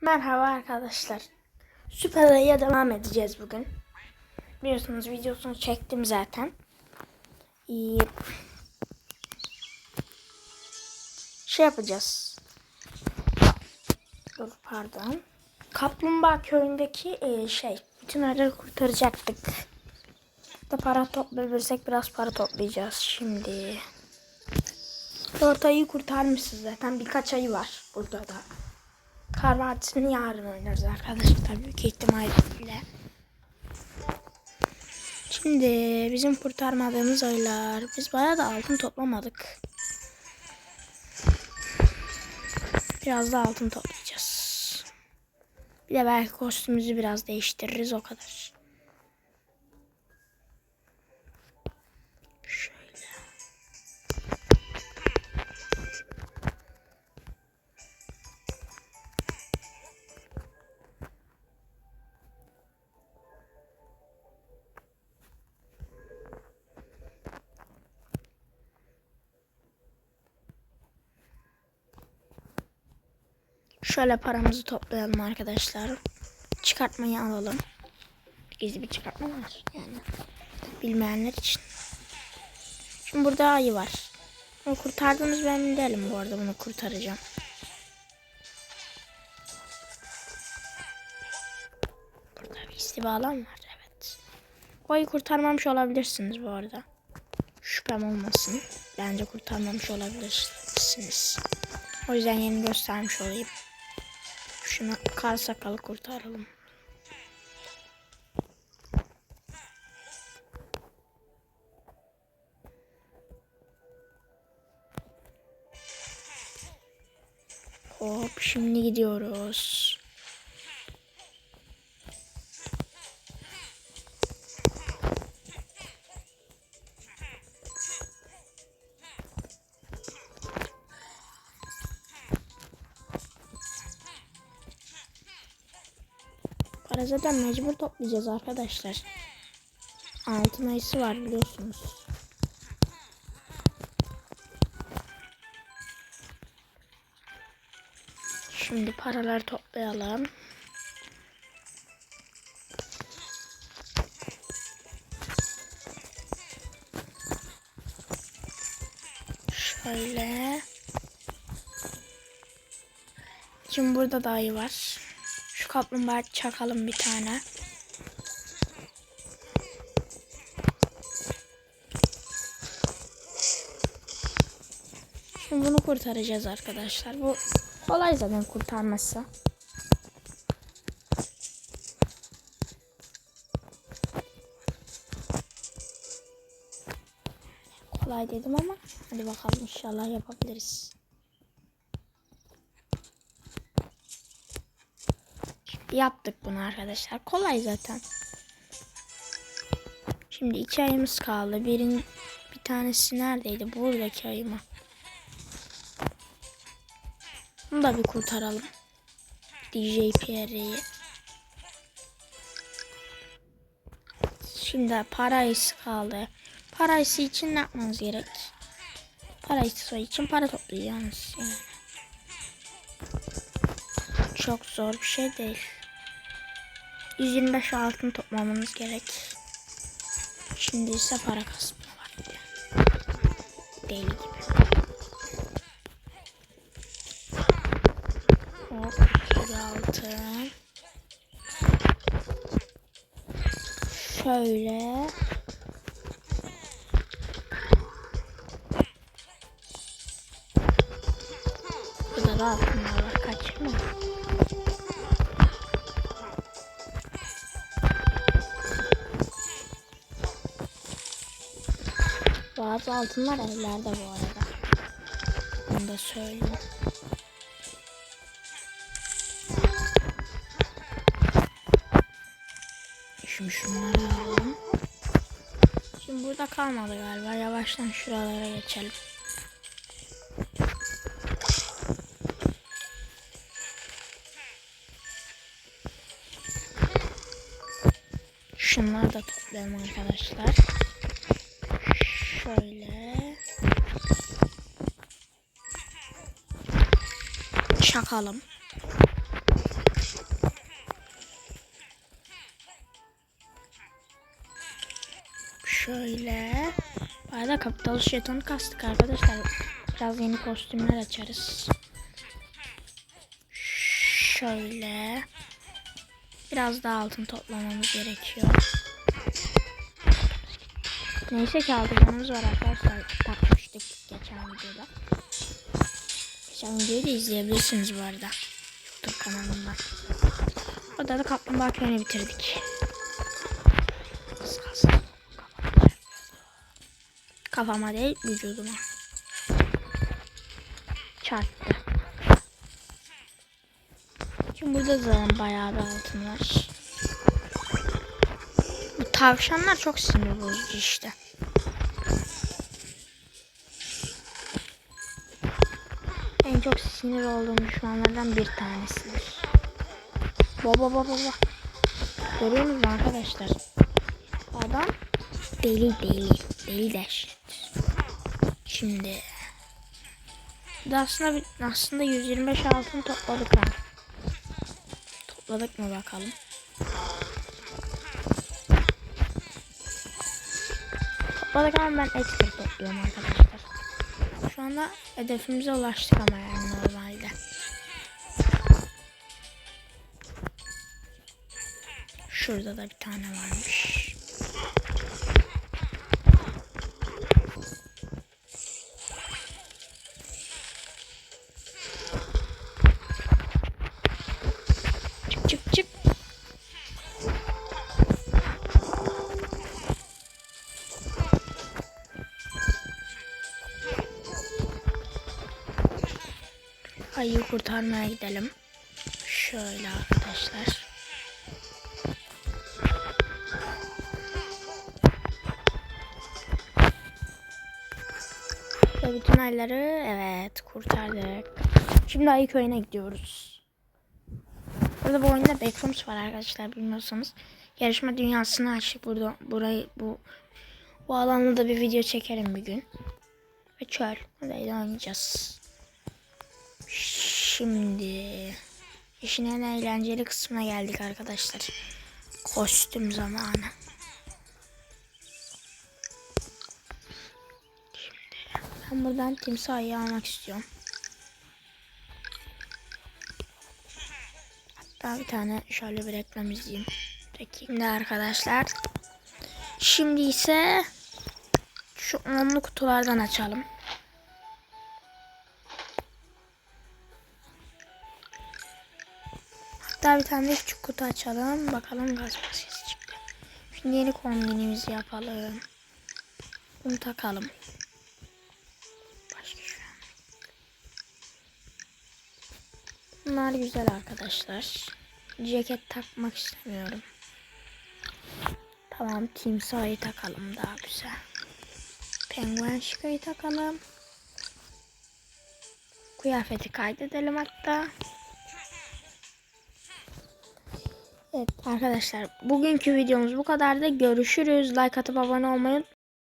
Merhaba arkadaşlar. Süper Ayı'ya devam edeceğiz bugün. Biliyorsunuz videosunu çektim zaten. İyi. Şey yapacağız. Dur pardon. Kaplumbağa köyündeki e, şey. Bütün arıları kurtaracaktık. Da para toplayabilirsek biraz para toplayacağız şimdi. Dört ayı kurtarmışız zaten. Birkaç ayı var burada da. Kar yarın oynarız arkadaşlar büyük ihtimalle. Şimdi bizim kurtarmadığımız aylar. Biz bayağı da altın toplamadık. Biraz da altın toplayacağız. Bir de belki kostümümüzü biraz değiştiririz o kadar. Şöyle paramızı toplayalım arkadaşlar. Çıkartmayı alalım. Gizli bir çıkartma var yani. Bilmeyenler için. Şimdi burada ayı var. Bunu kurtardığımız ben değilim bu arada bunu kurtaracağım. Burada bir istibalan var evet. O ayı kurtarmamış olabilirsiniz bu arada. Şüphem olmasın. Bence kurtarmamış olabilirsiniz. O yüzden yeni göstermiş olayım. Şunu kar sakalı kurtaralım. Hop şimdi gidiyoruz. Para zaten mecbur toplayacağız arkadaşlar. Altın ayısı var biliyorsunuz. Şimdi paraları toplayalım. Şöyle. Şimdi burada da ayı var. Şu kaplumbağa çakalım bir tane. Şimdi bunu kurtaracağız arkadaşlar. Bu kolay zaten kurtarması. Kolay dedim ama hadi bakalım inşallah yapabiliriz. Yaptık bunu arkadaşlar. Kolay zaten. Şimdi iki ayımız kaldı. Birin bir tanesi neredeydi? Buradaki ayıma. Bunu da bir kurtaralım. DJ Pierre'yi. Şimdi parayısı kaldı. Parayısı için ne yapmanız gerek? Parayısı için para toplayacağınız yani. Çok zor bir şey değil. 125 altın toplamamız gerek. Şimdi ise para kasma var. Deli gibi. Hop, altın. Şöyle. Burada da altınlar Bazı altınlar evlerde bu arada. Bunu da söyleyeyim. Şimdi şunları alalım. Şimdi burada kalmadı galiba. Yavaştan şuralara geçelim. Şunları da toplayalım arkadaşlar. Şöyle. Çakalım. Şöyle. Bu arada kapital şeytanı kastık arkadaşlar. Biraz yeni kostümler açarız. Şöyle. Biraz daha altın toplamamız gerekiyor. Neyse ki aldığımız var arkadaşlar. Takmıştık geçen videoda. Geçen videoyu da izleyebilirsiniz bu arada. YouTube kanalımdan. Orada da kaplumbağa köyünü bitirdik. Kafama değil vücuduma. Çarptı. Şimdi burada zaten bayağı bir altın var. Tavşanlar çok sinir bozucu işte. En çok sinir olduğum düşmanlardan bir tanesidir. Baba baba baba. Görüyor musunuz arkadaşlar? Adam deli deli. Deli dehşet. Şimdi aslında aslında 125 altın topladık ha. Topladık mı bakalım. Topladık ama ben ekstra topluyorum arkadaşlar. Şu anda hedefimize ulaştık ama yani normalde. Şurada da bir tane varmış. Ayıyı kurtarmaya gidelim. Şöyle arkadaşlar. Ve bütün ayıları evet kurtardık. Şimdi ayı köyüne gidiyoruz. Burada bu oyunda Backrooms var arkadaşlar bilmiyorsanız. Yarışma dünyasını açtık burada. Burayı bu bu alanda da bir video çekerim bir gün. Ve çöl. Orayı da oynayacağız. Şimdi işin en eğlenceli kısmına geldik arkadaşlar. Kostüm zamanı. Ben buradan timsahı almak istiyorum. Hatta bir tane şöyle bir reklam izleyeyim. Peki. Şimdi arkadaşlar. Şimdi ise şu onlu kutulardan açalım. Bir tane küçük kutu açalım. Bakalım kaç maskesi çıktı. Şimdi yeni kombinimizi yapalım. Bunu takalım. Bunlar güzel arkadaşlar. Ceket takmak istemiyorum. Tamam timsahı takalım daha güzel. Penguen şikayı takalım. Kıyafeti kaydedelim hatta. Evet arkadaşlar bugünkü videomuz bu kadardı. Görüşürüz. Like atıp abone olmayı.